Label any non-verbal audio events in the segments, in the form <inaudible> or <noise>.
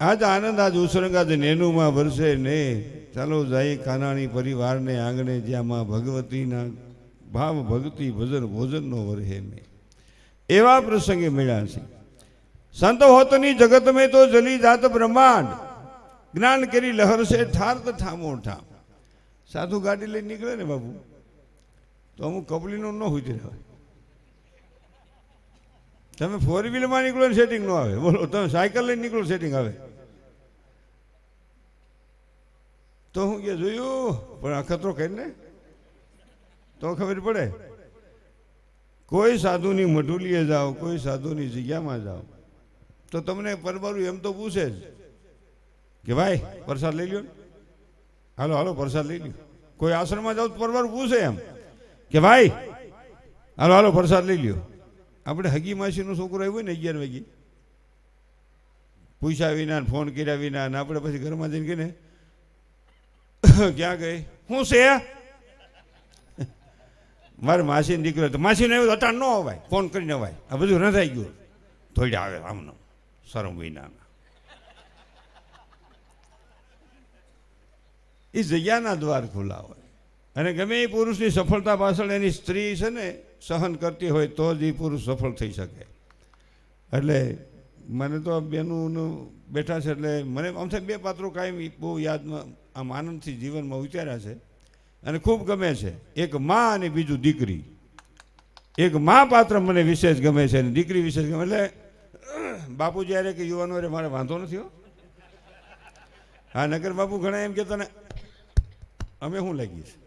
આજ આનંદ, આજ ઉસરંગ, આજ નેનુમાં ભરશે ને. ચાલો જાય કાનાણી પરિવારને આંગણે જ્યાં માં ભગવતીના ભાવ ભક્તિ, ભજન, ભોજનનો વરહે ને. એવા પ્રસંગે મળ્યા છે. સંત હોતની જગત મેં તો જલી જાત બ્રહ્માંડ. જ્ઞાન કરી લહર છે ઠાર તો ઠામો ઠામ સાધુ ગાડી લઈને નીકળે ને બાબુ તો અમુક કપલીનો ન હોય હોય તમે ફોર વ્હીલમાં નીકળો ને સેટિંગ ન આવે. બોલો, તમે સાયકલ લઈને નીકળો સેટિંગ આવે. તો હું કે, જોયું, પણ અખતરો કરીને તો ખબર પડે. કોઈ સાધુની મઢુલીએ જાઓ, કોઈ સાધુની જગ્યામાં જાઓ, તો તમને પરબારું એમ તો પૂછે જ કે, ભાઈ, પ્રસાદ લઈ લ્યો. હાલો હાલો, પ્રસાદ લઈ લ્યો. કોઈ આશ્રમમાં જાઓ તો પરબારું પૂછે એમ કે, ભાઈ, હાલો હાલો, પ્રસાદ લઈ લ્યો. આપણે હગી માસીનો છોકરો આવ્યો ને અગિયાર વાગે. પૂછ્યા વિના ફોન કર્યા વિના ને આપણે પછી ઘરમાં જઈને કે ને <laughs> ક્યાં ગઈ? હું છે? મારે માસીને દીકરો તો માસીને તો અટાણ ન અવાય, ફોન કરીને અવાય. આ બધું રંધાઈ ગયું. થોડી આવે આમનો શરમ વિનાના એ જગ્યાના દ્વાર ખુલ્લા હોય. અને ગમે એ પુરુષની સફળતા પાછળ એની સ્ત્રી છે ને, સહન કરતી હોય, તો જ એ પુરુષ સફળ થઈ શકે. એટલે મને તો બેનું બેઠા છે એટલે મને, આમ થાય બે પાત્રો કાયમ બહુ યાદમાં આમ આનંદથી જીવનમાં ઉતાર્યા છે. અને ખૂબ ગમે છે. એક મા અને બીજું દીકરી. એક મા પાત્ર મને વિશેષ ગમે છે અને દીકરી વિશેષ ગમે એટલે બાપુ જ્યારે કે યુવાનો રે મારે વાંધો નથી હો. હા નગર બાપુ ઘણા એમ કહેતા ને, અમે શું લાગીએ છીએ?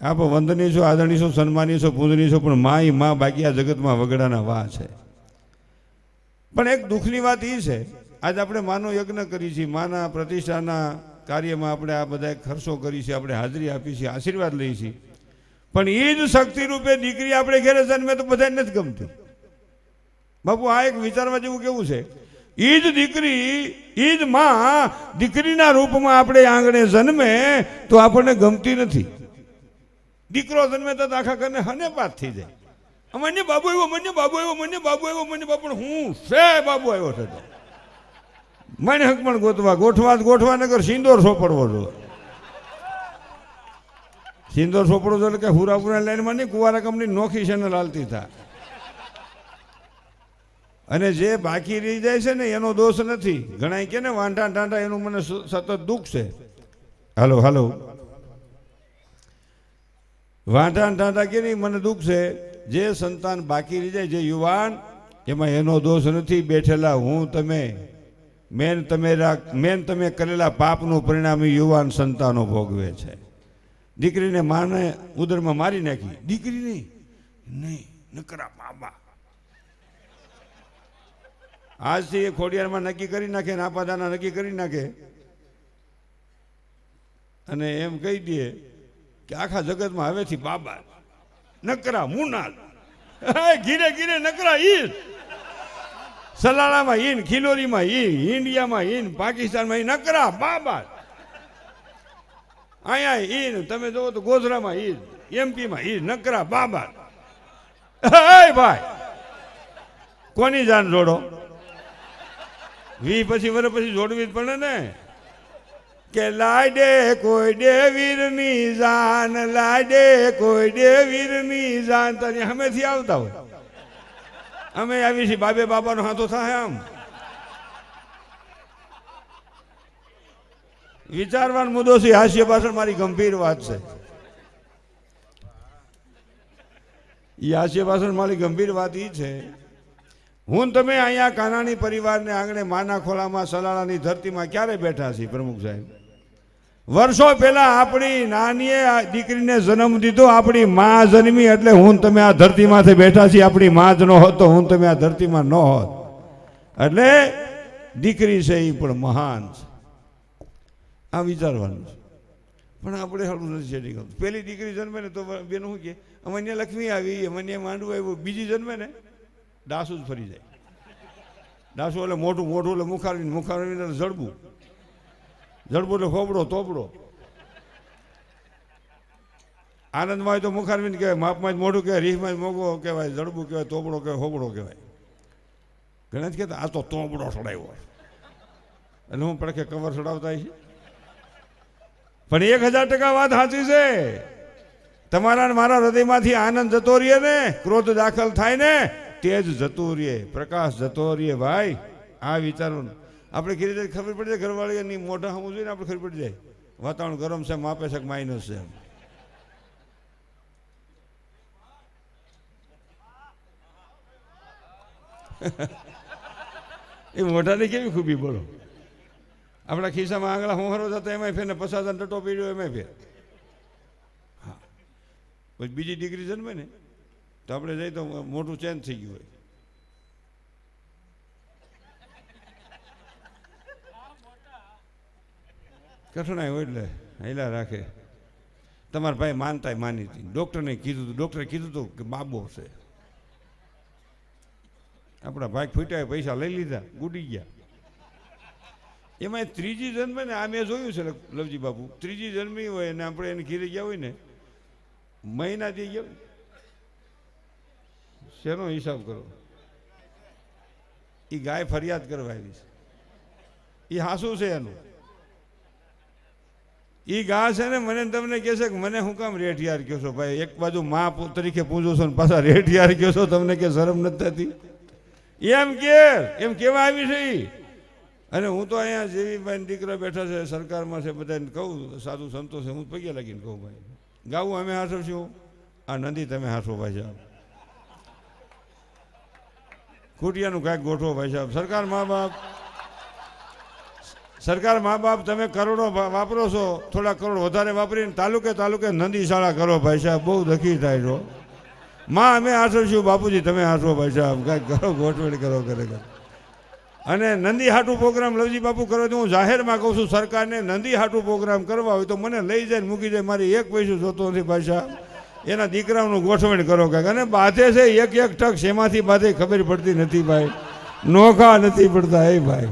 આપ વંદનીય છો, આદરણીય છો, સન્માનીય છો, પૂજનીય છો, પણ મા એ મા બાકી આ જગતમાં વગડાના વા છે. પણ એક દુઃખની વાત એ છે, આજ આપણે માનો યજ્ઞ કરી છીએ, માના પ્રતિષ્ઠાના કાર્યમાં આપણે આ બધા ખર્ચો કરી છે, આપણે હાજરી આપી છે, આશીર્વાદ લઈએ છીએ પણ એ જ શક્તિ રૂપે દીકરી આપણે ઘેરે જન્મે તો બધાને નથી ગમતી. બાપુ, આ એક વિચારવા જેવું કેવું છે? એ જ દીકરી, એ જ માં દીકરીના રૂપમાં આપણે આંગણે જન્મે તો આપણને ગમતી નથી. દીકરો જન્મે તો આખા ઘરને હને પાત થઈ જાય. મને બાબુ આવ્યો મને બાબુ આવ્યો મને બાબુ આવ્યો મને બાબુ, પણ હું છે બાબુ આવ્યો છે તો મને હક પણ ગોતવા, ગોઠવા ગોઠવા નગર સિંદોર સોપડવો જો સિંદોર સોપડો જો કે હુરાપુરા લાઈનમાં નહીં, કુવારા કંપની નોખી છે ને હાલતી થા. અને જે બાકી રહી જાય છે ને, એનો દોષ નથી. ઘણા કે ને, વાંઢા ટાંટા એનું મને સતત દુઃખ છે. હાલો હાલો. વાંઢા ટાંટા કે નહીં, મને દુઃખ છે. જે સંતાન બાકી રહી જાય, જે યુવાન, એમાં એનો દોષ નથી. બેઠેલા હું, તમે. મેન તમે મેન તમે કરેલા પાપનું પરિણામ યુવાન સંતાનો ભોગવે છે. દીકરીને માને ઉદરમાં મારી નાખી. દીકરી નહીં નહીં નકરા બાબા. આજથી એ ખોડિયારમાં નક્કી કરી નાખે ને આપાદાના નક્કી કરી નાખે. અને એમ કહી દે કે આખા જગતમાં હવેથી બાબા. નકરા મુનાલ હે, ઘીરે ઘીરે નકરા ઈન સલાલામાં ઈન, ખિલોરીમાં ઈન, ઇન્ડિયામાં ઈન, પાકિસ્તાનમાં ઈન, નકરા બાબા અહીંયા ઈન, તમે જોવો તો ગોધરામાં ઈન, એમપીમાં ઈન, નકરા બાબા ભાઈ, કોની જાન જોડો? વી પછી વર પછી જોડવી જ પડે ને. કે લાડે કોઈ દે વીરની જાન, લાડે કોઈ દે વીરની જાન તને હમેથી આવતા હોય. અમે આવી છીએ બાબે બાબાનો હાથો થાય આમ. વિચારવાનો મુદ્દો છે, હાસ્ય પાછળ મારી ગંભીર વાત છે. એ હાસ્ય પાછળ મારી ગંભીર વાત એ છે, હું તમે અહીંયા કાનાણી પરિવારને આંગણે માના ખોલામાં સલાળાની ધરતીમાં ક્યારે બેઠા છીએ, પ્રમુખ સાહેબ? વર્ષો પહેલા આપણી નાનીએ દીકરીને જન્મ દીધો, આપણી માં જન્મી એટલે હું તમે આ ધરતીમાંથી બેઠા છીએ, આપણી માં જ ન હોત તો હું તમે આ ધરતીમાં ન હોત. એટલે દીકરી છે એ પણ મહાન છે. આ વિચારવાનું છે. પણ આપણે હળવું નથી સેટિંગ આવતું પહેલી દીકરી જન્મે ને તો બેન શું કે? અમને લક્ષ્મી આવી અમને માંડવું આવ્યું, બીજી જન્મે ને ડાસુ જ ફરી જાય. ડાસુ એટલે મોટું મોટું એટલે મુખારવીને મુખારવીને જડબું જડબું એટલે ખોબડો તોપડો આનંદમાં તો મુખારવીને કહેવાય, માપમાં જ મોઢું કહેવાય, રીહમાં જ મોગો કહેવાય, જડબું કહેવાય તોપડો કહેવાય હોબડો કહેવાય. ઘણા જ કહેતા, આ તો તોપડો સડાવ્યો એટલે હું પડખે કવર સડાવતા છે પણ એક હજાર ટકા વાત સાચી છે. તમારા મારા હૃદયમાંથી આનંદ જતો રહીએ ને, ક્રોધ દાખલ થાય ને, તેજ જતો રહીએ. પ્રકાશ જતો રહીએ, ભાઈ. આ વિચારો આપણે કેવી રીતે ખબર પડી જાય, ઘરવાળીની મોઢા હમું જોઈએ ને આપણે ખબર પડી જાય. વાતાવરણ ગરમ છે માપે છે માઇનસ છે. <laughs> એ મોઢાની કેવી ખૂબી બોલો. આપણા ખિસ્સામાં આંગળા હોંહરો જતા એમાંય ફેર ને હજાર ટટો પીડ્યો એમાંય ફેર. હા. પછી બીજી ડિગ્રી જન્મે ને, તો આપણે જઈએ તો મોટું ચેન્જ થઈ ગયું હોય. કઠણાઈ હોય એટલે હેલા રાખે. તમારા ભાઈ માનતાય માની હતી. ડૉક્ટરને કીધું હતું ડૉક્ટરે કીધું હતું કે બાબો છે. આપણા ભાઈ ફૂટ્યા પૈસા લઈ લીધા, ગુડી ગયા. એમાં ત્રીજી જન્મે ને આ મેં જોયું છે લવજી બાપુ. ત્રીજી જન્મી હોય ને આપણે એને ઘીરે ગયા હોય ને, મહિના દઈ ગયા શેનો હિસાબ કરો? એ ગાય ફરિયાદ કરવા આવી છે. એ હાસું છે એનું. એ ગા છે ને મને તમને કહે છે કે મને હું કામ રેઠિયાર કહો છો ભાઈ? એક બાજુ મા તરીકે પૂજો છો ને પાછા રેઠિયાર કહો છો, તમને કે શરમ નથી થતી? એમ કે, એમ કેવા આવી છે એ અને હું તો અહીંયા જેવી ભાઈ દીકરા બેઠા છે, સરકારમાં છે, બધાને કહું, સાધુ સંતો છે, હું પગે લાગીને કહું ભાઈ. ગાવું અમે હાસો છું આ નદી તમે હાસો ભાઈ સાહેબ. ખૂટિયાનું કાંઈક ગોઠવો ભાઈ સાહેબ. સરકાર મા બાપ સરકાર મા બાપ તમે કરોડો વાપરો છો, થોડા કરોડ વધારે વાપરીને તાલુકે તાલુકે નંદી શાળા કરો ભાઈ સાહેબ, બહુ દખી થાય છો. માં, અમે છું બાપુજી, તમે હાસો ભાઈ સાહેબ કાંઈક કરો, ગોઠવણ કરો ખરેખર અને નંદી હાટુ પ્રોગ્રામ લવજી બાપુ કરો તો હું જાહેરમાં કહું છું, સરકારને નંદી હાટુ પ્રોગ્રામ કરવા હોય તો મને લઈ જાય મૂકી જાય, મારી એક પૈસું જોતો નથી સાહેબ. એના દીકરાઓનું ગોઠવણ કરો કાંઈક. અને બાધે છે એક એક ટક શેમાંથી બાધે ખબર પડતી નથી ભાઈ. નોખા નથી પડતા, એ ભાઈ.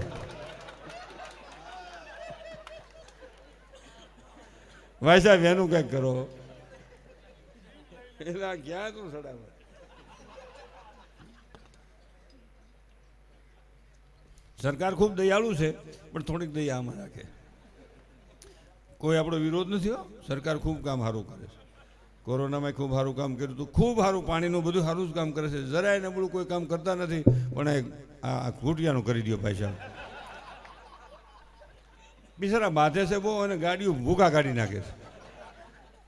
ભાઈ સાહેબ, એનું કંઈક કરો. એલા ક્યાં તું સડાવે? સરકાર ખૂબ દયાળુ છે, પણ થોડીક દયા આમાં રાખે. કોઈ આપણો વિરોધ નથી હો. સરકાર ખૂબ કામ સારું કરે છે. કોરોનામાં ખૂબ સારું કામ કર્યું હતું. ખૂબ સારું પાણીનું બધું સારું જ કામ કરે છે. જરાય નબળું કોઈ કામ કરતા નથી. પણ આ ઘૂંટિયાનું કરી દો ભાઈ સાહેબ. બિચારા બાંધે છે બહુ અને ગાડીઓ ભૂકા કાઢી નાખે છે.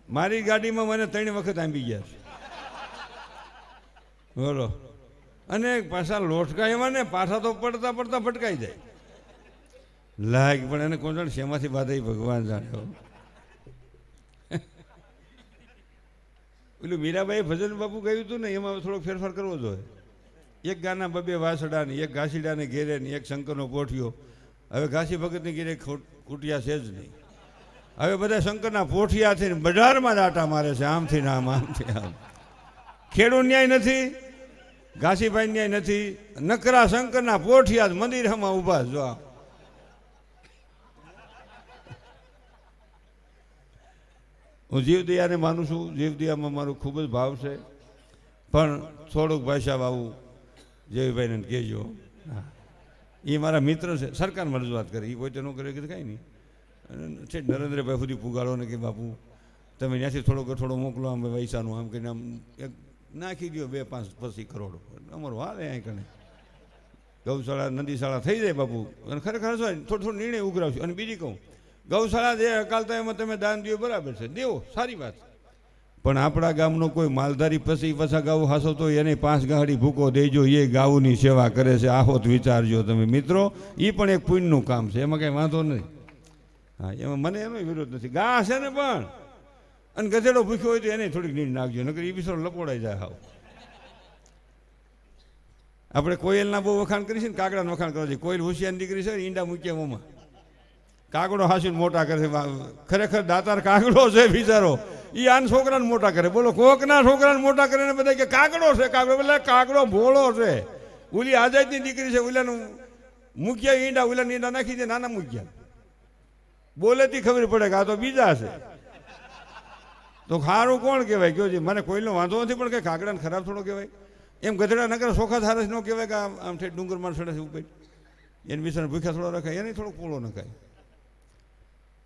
મારી ગાડીમાં મને ત્રણ વખત આંબી ગયા છે. બોલો. અને પાછા લોટકા એમાં ને પાછા તો પડતા પડતા ફટકાઈ જાય. લાગ પણ એને કોણ જાણે શેમાંથી બાધે ભગવાન જાણે પેલું મીરાબાઈ ભજન બાપુ કહ્યું હતું ને, એમાં થોડોક ફેરફાર કરવો જોઈએ. એક ગાના બબે વાસડા ને એક ઘાસીડાને ઘેરે ને એક શંકરનો પોઠિયો હવે ઘાસી ભગતની ગીરે કુટિયા છે જ નહીં. હવે બધા શંકરના પોઠિયા થઈને બજારમાં આટા મારે છે, આમથી આમ આમથી આમ. ખેડૂત ન્યાય નથી, ઘાસીભાઈ ન્યાય નથી, નકરા શંકરના પોઠિયા મંદિરમાં ઊભા જો આ. હું જીવદયાને માનું છું, જીવદયામાં મારું ખૂબ જ ભાવ છે. પણ થોડુંક સાહેબ આવું જયભાઈને કહેજો. હા એ મારા મિત્ર છે. સરકારમાં રજૂઆત કરી. એ કોઈ ન કરે કે કાંઈ નહીં. અને છે નરેન્દ્રભાઈ સુધી પુગાડો ને કે બાપુ, તમે ત્યાંથી થોડોક થોડો મોકલો આમ પૈસાનું, આમ કરીને આમ એક નાખી દો બે પાંચ પછી કરોડ. અમારું હાલે અહીં કણે. ગૌશાળા, નદીશાળા થઈ જાય બાપુ. અને ખરેખર શું થોડો થોડો નિર્ણય ઉઘરાવશું. અને બીજી કહું, ગૌશાળા જે અકાલતા એમાં તમે દાન દો બરાબર છે. દેવો, સારી વાત. પણ આપણા ગામનો કોઈ માલધારી પછી પછા ગાવું હાસો તો એને પાંચ ગાડી ભૂકો દેજો, એ ગાઉની સેવા કરે છે. આહોત વિચારજો તમે. મિત્રો એ પણ એક પુણ્યનું કામ છે. એમાં કંઈ વાંધો નહીં. હા, એમાં મને એનો વિરોધ નથી. ગા છે ને પણ. અને ગધેડો ભૂખ્યો હોય તો એને થોડીક નીંદ નાખજો, નકર એ બિચારો લપોડાઈ જાય હાવ. આપણે કોયલના બહુ વખાણ કરી છે ને, કાગડાનું વખાણ કરવા છે કોયલ હોશિયાર દીકરી છે ઈંડા મૂક્યા મોમાં. કાગડો હાસીને મોટા કરે છે. ખરેખર દાતાર કાગડો છે બિચારો. એ આન છોકરાને મોટા કરે. બોલો, કોકના છોકરાને મોટા કરે ને બધા કે કાગડો છે, કાગડો. એટલે કાગડો ભોળો છે. ઓલી આઝાદની દીકરી છે, ઓલાનું મૂક્યા ઈંડા ઓલા ઈંડા નાખી દે, નાના મૂક્યા. બોલેથી ખબર પડે કે આ તો બીજા છે. તો ખારું કોણ કહેવાય? કયો મને કોઈનો વાંધો નથી, પણ કે કાગડાને ખરાબ થોડો કહેવાય? એમ ગધેડા નગર સોખા થારસ ન કહેવાય કે આમ આમ ડુંગર ડુંગરમાં સડે છે ઉપર. એની બિચારા ભૂખ્યા થોડો રખાય, એને થોડો પોળો નખાય.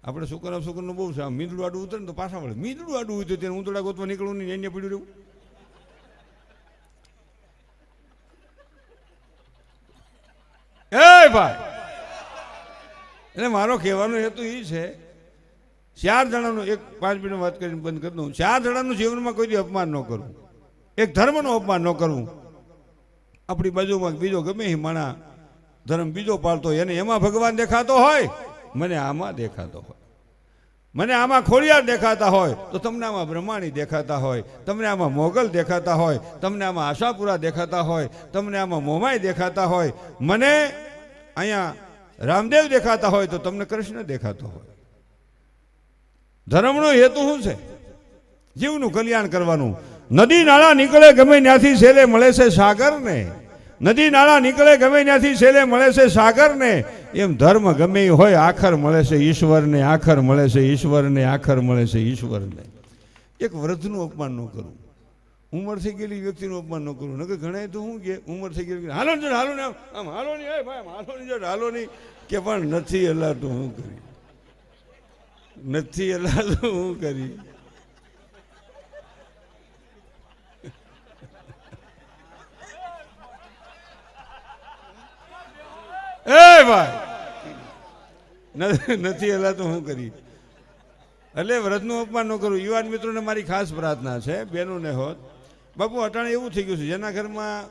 આપણે છોકરા શુકરનું બહુ છે. મીંદડું આડું ઉતરે ને તો પાછા વળે. મીંદડું આડું ઉતરે તેને ઊંધડા ગોતવા નીકળવું નહીં એને પડ્યું રહેવું. એ ભાઈ! એટલે મારો કહેવાનો હેતુ એ છે, ચાર જણાનું એક પાંચ મિનિટ વાત કરીને બંધ કરી દઉં. ચાર જણાનું જીવનમાં કોઈ અપમાન ન કરવું એક ધર્મનું અપમાન ન કરવું આપણી બાજુમાં બીજો ગમે એ માણા ધર્મ બીજો પાળતો એને એમાં ભગવાન દેખાતો હોય. મને આમાં દેખાતો હોય. મને આમાં ખોડિયાર દેખાતા હોય તો તમને આમાં બ્રહ્માણી દેખાતા હોય, તમને આમાં મોગલ દેખાતા હોય, તમને આમાં આશાપુરા દેખાતા હોય, તમને આમાં મોમાઈ દેખાતા હોય. મને અહીંયા રામદેવ દેખાતા હોય તો તમને કૃષ્ણ દેખાતો હોય. ધર્મનો હેતુ શું છે? જીવનું કલ્યાણ કરવાનું. નદી નાળા નીકળે ગમે ત્યાંથી છેલ્લે મળે છે સાગરને. નદી નાળા નીકળે, ગમે ત્યાંથી છેલ્લે મળે છે સાગરને. એમ ધર્મ ગમે હોય, આખર મળે છે ઈશ્વરને, આખર મળે છે ઈશ્વરને, આખર મળે છે ઈશ્વરને. એક વૃદ્ધનું અપમાન ન કરું. ઉંમર થઈ ગયેલી વ્યક્તિનું અપમાન ન કરું. નકર ઘણા તો શું કે, ઉંમર થઈ ગયેલી હાલો ને હાલો ને, આમ હાલો નહીં હે ભાઈ હાલો નહીં હાલો નહીં કે પણ નથી હલાતું હું કરી. નથી હલાતું હું કરી. એ ભાઈ. નથી એલા તો હું કરી? એટલે વ્રતનું અપમાન ન કરું. યુવાન મિત્રોને મારી ખાસ પ્રાર્થના છે, બહેનોને હોત. બાપુ, અટાણે એવું થઈ ગયું છે, જેના ઘરમાં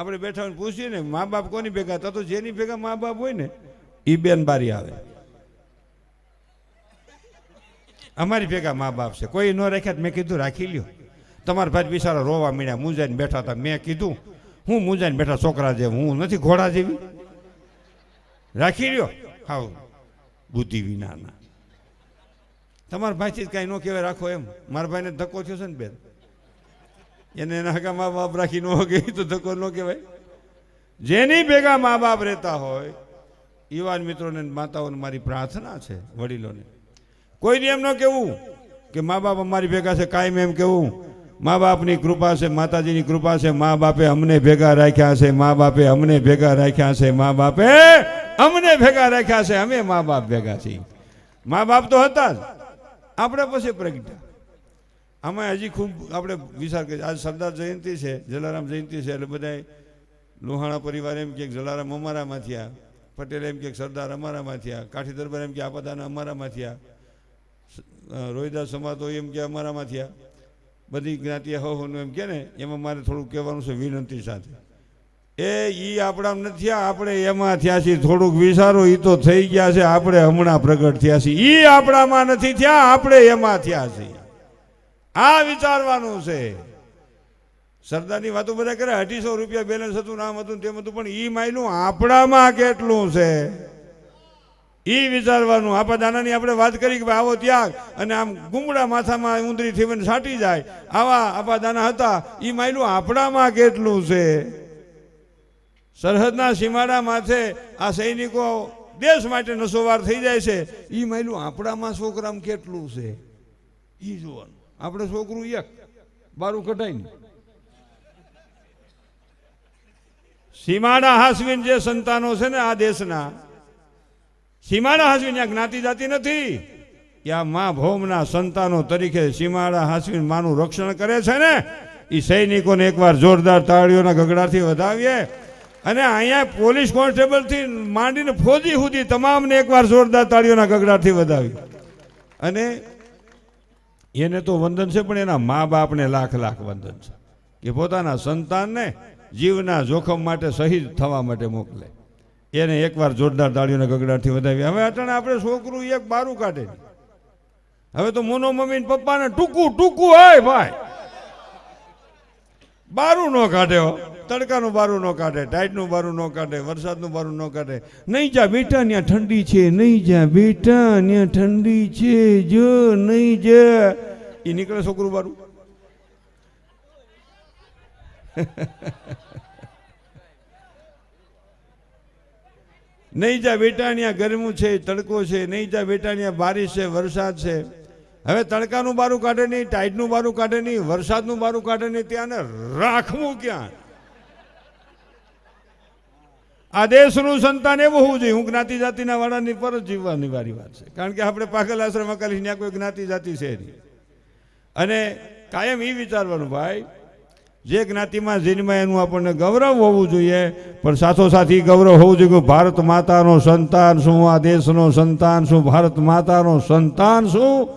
આપણે બેઠા પૂછીએ ને મા બાપ કોની ભેગા? હતા તો જેની ભેગા મા બાપ હોય ને એ બેન બારી આવે. અમારી ભેગા મા બાપ છે. કોઈ ન રાખ્યા મેં કીધું, રાખી લ્યો. તમારા ભાઈ બિચારા રોવા મીડ્યા મૂંઝાઈને બેઠા હતા. મેં કીધું, હું મૂંઝાઈને બેઠા છોકરા જેવું, હું નથી ઘોડા જેવી. રાખી લ્યો. હાવ બુદ્ધિ વિનાના. તમારા ભાઈથી જ કાંઈ ન કહેવાય, રાખો એમ. મારા ભાઈને ધક્કો થયો છે ને બેન? એને એના હગા મા બાપ રાખી ન ગઈ તો ધક્કો ન કહેવાય. જેની ભેગા મા બાપ રહેતા હોય યુવાન મિત્રોને માતાઓને મારી પ્રાર્થના છે, વડીલોને. કોઈને એમ ન કહેવું કે મા બાપ અમારી ભેગા છે, કાયમ એમ કહેવું. મા બાપની કૃપા છે, માતાજીની કૃપા છે મા બાપે અમને ભેગા રાખ્યા છે મા બાપે અમને ભેગા રાખ્યા છે મા બાપે અમને ભેગા રાખ્યા છે, અમે મા બાપ ભેગા છીએ. મા બાપ તો હતા જ. આપણે પછી પ્રગટ્યા. આમાં હજી ખૂબ આપણે વિચાર કરીએ. આજ સરદાર જયંતિ છે, જલારામ જયંતિ છે, એટલે બધાય લોહાણા પરિવાર એમ કે જલારામ અમારામાં થયા. પટેલ એમ કે સરદાર અમારામાં થયા. કાઠી દરબાર એમ કે આપાદાના અમારામાં થયા. રોહિદાસ સમાજ તો એમ કે અમારામાં થયા. બધી જ્ઞાતિ હોનું એમ કે ને, એમાં મારે થોડું કહેવાનું છે વિનંતી સાથે. એ, ઈ આપણા નથી, આપણે એમાં થયા છીએ, થોડુંક વિચારો એ તો થઈ ગયા છે, આપણે હમણાં પ્રગટ થયા છીએ. ઈ આપણામાં નથી થયા, આપણે એમાં થયા છીએ. આ વિચારવાનું છે. સરદારની વાતો બધા કરે, અઢીસો રૂપિયા બેલેન્સ હતું, નામ હતું તેમ હતું, પણ ઈ માયલું આપણામાં કેટલું છે? ઈ વિચારવાનું. આપા દાનાની આપણે વાત કરી કે ભાઈ, આવો ત્યાગ, અને આમ ગુમડા માથામાં ઊંધરી થઈને છાંટી જાય. આવા આપા દાના હતા, ઈ માયલું આપણામાં કેટલું છે? સરહદના સીમાડા માથે આ સૈનિકો દેશ માટે નસોવાર થઈ જાય છે. એ માયલું આપણામાં છોકરામાં કેટલું છે? એ જોવાનું. આપણે છોકરું એક, બારું કઢાઈને. સીમાડા હાસવીન જે સંતાનો છે ને આ દેશના, સીમાડા હાસવીન આ જ્ઞાતિ જાતિ નથી. કે આ મા ભૌમના સંતાનો તરીકે સીમાડા હાસવીન માનું રક્ષણ કરે છે ને? એ સૈનિકોને એકવાર જોરદાર તાળીઓના ગગડાથી વધાવીએ. અને અહીંયા પોલીસ કોન્સ્ટેબલથી માંડીને ફોજી સુધી તમામને એકવાર જોરદાર તાળીઓના ગગડાથી વધાવી. અને એને તો વંદન છે, પણ એના મા બાપને લાખ લાખ વંદન છે કે પોતાના સંતાનને જીવના જોખમ માટે શહીદ થવા માટે મોકલે. એને એકવાર જોરદાર તાળીઓના ગગડાથી વધાવી. હવે અટાણે આપણે છોકરું એક બારું કાઢે. હવે તો મોનો મમ્મી પપ્પાને ટૂંકું ટૂંકું હોય ભાઈ. બારું ન કાઢે હો. તડકાનું બારું ન કાઢે, ટાઈટનું બારું ન કાઢે, વરસાદનું બારું ન કાઢે. નહીં જા બેટા ત્યાં ઠંડી છે, નહીં જા બેટા ત્યાં ઠંડી છે, જો નહીં જા. એ નીકળે છોકરું બારું? <laughs> નહીં જા બેટા ત્યાં ગરમું છે, તડકો છે, નહીં જા બેટા ત્યાં બારિશ છે, વરસાદ છે. હવે તડકાનું બારું કાઢે નહીં, ટાઈટનું બારું કાઢે નહીં, વરસાદનું બારું કાઢે નહીં ત્યાં રાખવું ક્યાં? આ દેશનું સંતાન એવું હોવું જોઈએ. હું જ્ઞાતિ જાતિના વાળાની પર જ જીવવાની વારી વાત છે. કારણ કે આપણે પાગલ આશ્રમ અકાલી ત્યાં કોઈ જ્ઞાતિ જાતિ છે નહીં. અને કાયમ એ વિચારવાનું, ભાઈ, જે જ્ઞાતિમાં જન્માય એનું આપણને ગૌરવ હોવું જોઈએ. પણ સાથોસાથ એ ગૌરવ હોવું જોઈએ કે ભારત માતાનો સંતાન શું? આ દેશનો સંતાન શું? ભારત માતાનો સંતાન શું?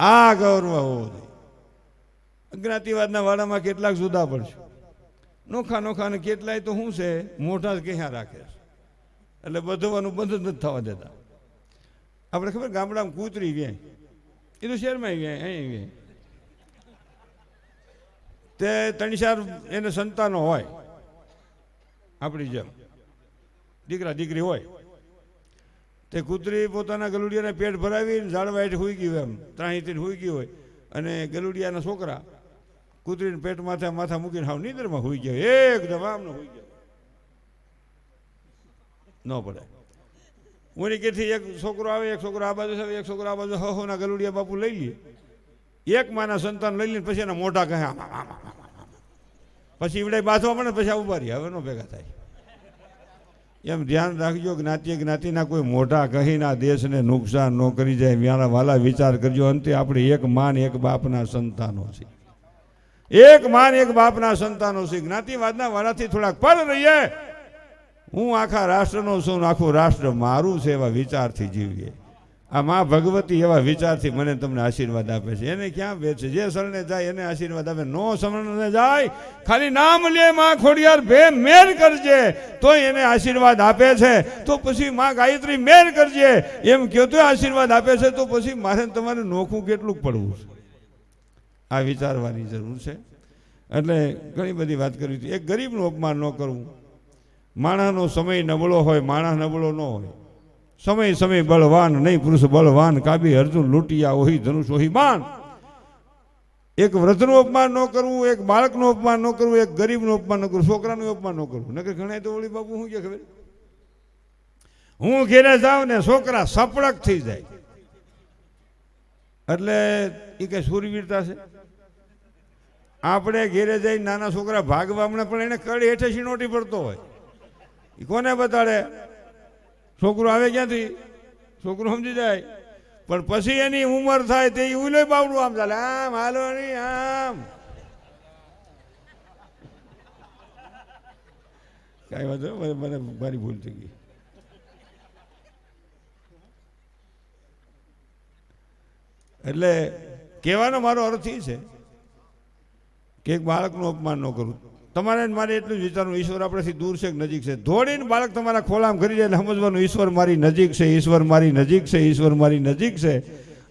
આ ગૌરવ હોવું જોઈએ. જ્ઞાતિવાદના વાળામાં કેટલાક જુદા પડશે. નોખા નોખા ને કેટલાય તો શું છે? મોઢા જ ક્યાં રાખે છે? એટલે બધવાનું બંધ જ નથી થવા દેતા. આપણે ખબર ગામડામાં કૂતરી ગયા એ તો શહેરમાં ગયા અહીં ગયા તે ત્રણ ચાર એને સંતાનો હોય. આપણી જેમ. દીકરા દીકરી હોય. તે કૂતરી પોતાના ગલુડિયાને પેટ ભરાવીને ઝાડવા હેઠ હોઈ ગયું એમ. ત્રાહીથી હોઈ ગયું હોય. અને ગલુડિયાના છોકરા કૂતરીને પેટ માથે માથા મૂકીને હાવ નીંદરમાં હોઈ ગયો. એકદમ આમનો હોઈ ગયો. ન પડે. ઓની કેથી એક છોકરો આવે, એક છોકરો આ બાજુ આવે એક છોકરો આ બાજુ હહોના ગલુડિયા બાપુ લઈ લે. એક માના સંતાન લઈ લઈને પછી એના મોઢા કહે, આમાં, આમ. પછી ઈવડે બાથવા મળે પછી આ ઊભા રહી હવે નો ભેગા થાય. એમ ધ્યાન રાખજો જ્ઞાતિ જ્ઞાતિના કોઈ મોઢા કહીને આ દેશને નુકસાન ન કરી જાય. મારા વાલા વિચાર કરજો. અંતે આપણે એક માન, એક બાપના સંતાનો છે એક માન, એક બાપના સંતાનો છે. જ્ઞાતિવાદના વાળાથી થોડાક પર રહીએ. હું આખા રાષ્ટ્રનો છું આખું રાષ્ટ્ર મારું છે એવા વિચારથી જીવીએ. આ મા ભગવતી એવા વિચારથી મને તમને આશીર્વાદ આપે છે. એને ક્યાં ભેદ છે? જે શરણે જાય એને આશીર્વાદ આપે. નો શરણે જાય, ખાલી નામ લે માં ખોડિયાર ભે મેર કરજે તો એને આશીર્વાદ આપે છે. તો પછી માં ગાયત્રી મેર કરજે. એમ કહો તો આશીર્વાદ આપે છે, તો પછી મારે તમારે નોખું કેટલું પડવું છે. આ વિચારવાની જરૂર છે. એટલે ઘણી બધી વાત કરવી હતી. એક ગરીબનું અપમાન ન કરવું. માણસનો સમય નબળો હોય, માણસ નબળો ન હોય. સમય સમય બળવાન, નહીં પુરુષ બળવાન, કાબી અર્જુન, લૂંટિયા, ઓહી, ધનુષ, ઓહી, બાણ. એક વૃદ્ધનું અપમાન ન કરવું, એક બાળકનું અપમાન ન કરવું, એક ગરીબનું અપમાન ન કરવું, છોકરાનું અપમાન ન કરવું. નકર ઘણા તો ઓળી બાપુ શું કે ખબર? હું ઘેરે જાઉં ને છોકરા સપડક થઈ જાય. એટલે એ કઈ સુરવીરતા છે? આપણે ઘેરે જઈને નાના છોકરા ભાગવા હમણાં પણ એને કડી હેઠે શીનોટી પડતો હોય. એ કોને બતાડે? છોકરો આવે ક્યાંથી? છોકરો સમજી જાય. પણ પછી એની ઉંમર થાય તે ઉલે બાવડું આમ ચાલે. આમ, હાલો નહીં આમ. કાંઈ વાંધો મને મારી ભૂલ થઈ ગઈ. એટલે કહેવાનો મારો અર્થ એ છે કે એક બાળકનું અપમાન ન કરું. તમારે મારે એટલું જ વિચારવું, ઈશ્વર આપણાથી દૂર છે કે નજીક છે? દોડીને બાળક તમારા ખોલામ કરી જાય સમજવાનું, ઈશ્વર મારી નજીક છે, ઈશ્વર મારી નજીક છે, ઈશ્વર મારી નજીક છે.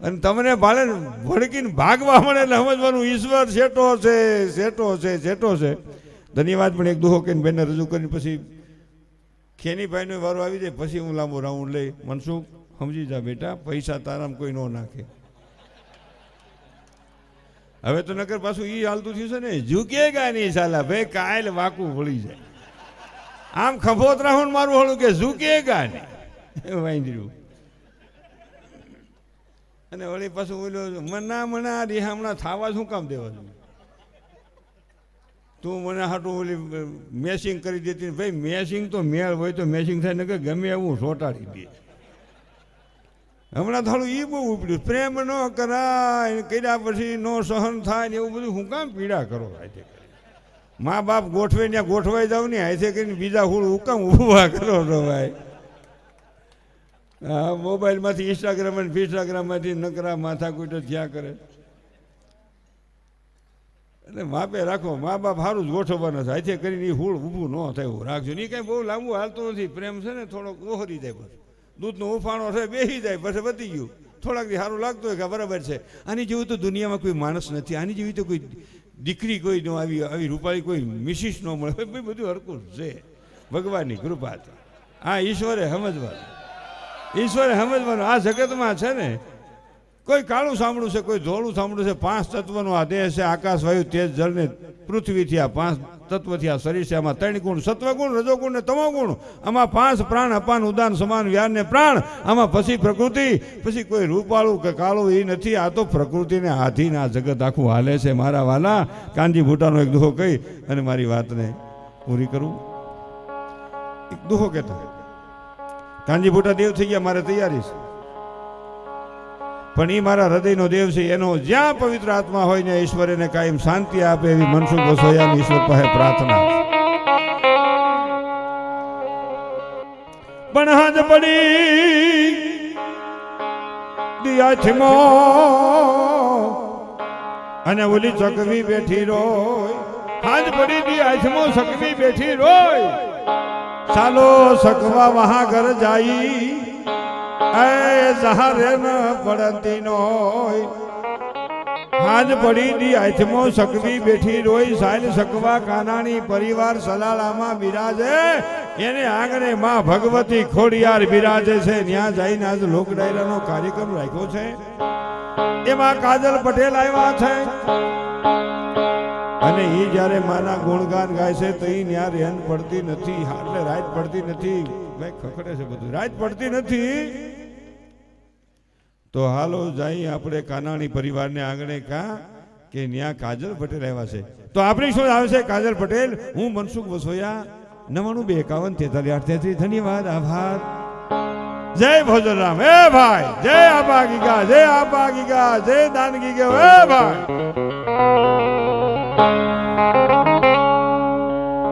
અને તમને ભાલે ભડકીને ભાગવા મળે એટલે સમજવાનું, ઈશ્વર શેઠો છે શેઠો છે શેઠો છે. ધન્યવાદ, પણ એક દુહો કહીને બેને રજૂ કરીને પછી ખેનીભાઈનો વારો આવી જાય, પછી હું લાંબો રાઉન્ડ લઈ, મનસુખ, સમજી જા બેટા, પૈસા તારામાં કોઈ ન નાખે. હવે તો નકર પાછું એ હાલતું થયું છે ને ઝૂકેગા નહીં સાલા, ભાઈ કાયલ વાકું ભળી જાય. આમ ખભોતરા હું મારું હળું કે ઝૂકેગા નહીં વાંદર્યું અને વળી પાછું બોલ્યો મના મના રિહામણા થાવા શું કામ દેવા તું? તું મને હાટું ઓલી મેસિંગ કરી દેતી ભાઈ મેસિંગ તો મેળ હોય તો મેસિંગ થાય ને ગમે એવું સોટાડી દે. હમણાં થોડું એ બહુ ઉપડ્યું. પ્રેમ ન કરાય કર્યા પછી ન સહન થાય ને એવું બધું હું કામ પીડા કરો આજે મા બાપ ગોઠવે ત્યાં ગોઠવાઈ જાવ ને હાથે કરીને બીજા હુળ કામ ઊભા કરો છો ભાઈ. હા મોબાઈલમાંથી ઇન્સ્ટાગ્રામ અને ઇન્સ્ટાગ્રામમાંથી નકરા માથા કૂટો થયા કરે. એટલે માપે રાખો, મા બાપ સારું જ ગોઠવવાના છે. હાથે કરીને એ હુળ ઊભું ન થાય એવું. રાખજો. ને કાંઈ બહુ લાંબુ હાલતું નથી. પ્રેમ છે ને થોડોક ઓહરી જાય બસ દૂધનો ઉફાણો છે, બેસી જાય, પછી વધી ગયું. થોડાક દી સારું લાગતું હોય કે બરાબર છે. આની જેવું તો દુનિયામાં કોઈ માણસ નથી. આની જેવી તો કોઈ દીકરી કોઈ ન આવી આવી રૂપાળી કોઈ મિસિસ ન મળે. ભાઈ, બધું હરકું છે. ભગવાનની કૃપા છે આ ઈશ્વરે સમજવાનું. ઈશ્વરે સમજવાનું. આ જગતમાં છે ને કોઈ કાળું સાંભળું છે, કોઈ ધોળું સાંભળું છે? પાંચ તત્વનો આ દેહ છે આકાશ વાયુ તેજ જળ ને પૃથ્વીથી આ પાંચ તત્વથી આ શરીર છે. આમાં ત્રણ ગુણ, સત્વગુણ, રજોગુણ ને તમોગુણ આમાં પાંચ પ્રાણ, અપાન, ઉદાન, સમાન, વ્યાન ને પ્રાણ. આમાં પછી પ્રકૃતિ, પછી કોઈ રૂપાળું કે કાળું એ નથી. આ તો પ્રકૃતિને આધીન આ જગત આખું હાલે છે, મારા વાલા. કાનજી ભૂટાનો એક દુહો કહી, અને મારી વાતને પૂરી કરું? એક દુહો કહેતો. કાનજી ભૂટા દેવ થઈ ગયા, મારે તૈયારી છે. પણ એ મારા હૃદયનો દેવ છે, એનો જ્યાં પવિત્ર આત્મા હોય ને ઈશ્વર એને કાયમ શાંતિ આપે એવી મનસુખ વસોયાની ઈશ્વર પાસે પ્રાર્થના. પણ હાજ પડી, દિયાછમો, અને ઓલી ચકવી બેઠી રોય. હાજ પડી, દિયાછમો સકવી બેઠી રોય. ચાલો સકવા વહા ઘર જાઈ. એ પડી દી હાથમો કાનાણી પરિવાર સલાલામાં બિરાજે એને આંગણે માં ભગવતી ખોડિયાર બિરાજે છે. ત્યાં જઈને આજ લોક ડાયરાનો કાર્યક્રમ રાખ્યો છે. એમાં કાજલ પટેલ આવ્યા છે. અને એ જ્યારે માના ગુણગાન ગાય છે તો એ ત્યાં રહેન પડતી નથી હા, એટલે રાત પડતી નથી. ખખડે છે બધું. રાત પડતી નથી. તો હાલો જઈ આપણે કાનાણી પરિવારને આંગણે કા કે ન્યા કાજલ પટેલ આવ્યા છે. તો આપણી શું આવે છે કાજલ પટેલ, હું મનસુખ વસોયા, નવાણું બે એકાવન તેતાલી અઠ્યાસી ધન્યવાદ, આભાર. જય ભોજનરામ હે ભાઈ, જય આપા ગીગા જય આપા ગીગા જય દાન ગીગા હે ભાઈ.